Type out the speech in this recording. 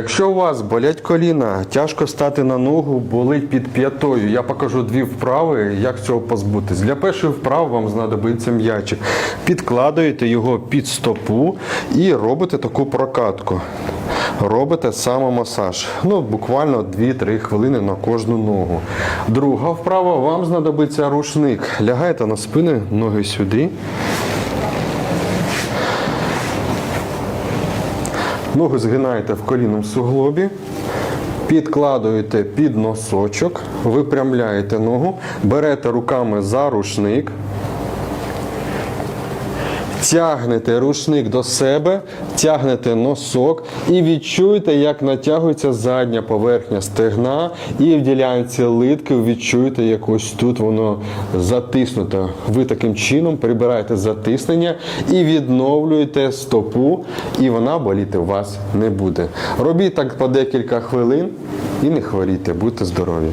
Якщо у вас болять коліна, тяжко стати на ногу, болить під п'ятою. Я покажу дві вправи, як цього позбутись. Для першої вправи вам знадобиться м'ячик. Підкладуєте його під стопу і робите таку прокатку. Робите самомасаж. Ну, буквально 2-3 хвилини на кожну ногу. Друга вправа вам знадобиться рушник. Лягаєте на спину, ноги сюди. Ногу згинаєте в колінному суглобі, підкладуєте під носочок, випрямляєте ногу, берете руками за рушник, тягнете рушник до себе, тягнете носок і відчуєте, як натягується задня поверхня стегна, і в ділянці литки відчуєте, як ось тут воно затиснуто. Ви таким чином прибираєте затиснення і відновлюєте стопу, і вона боліти у вас не буде. Робіть так по декілька хвилин і не хворійте, будьте здорові.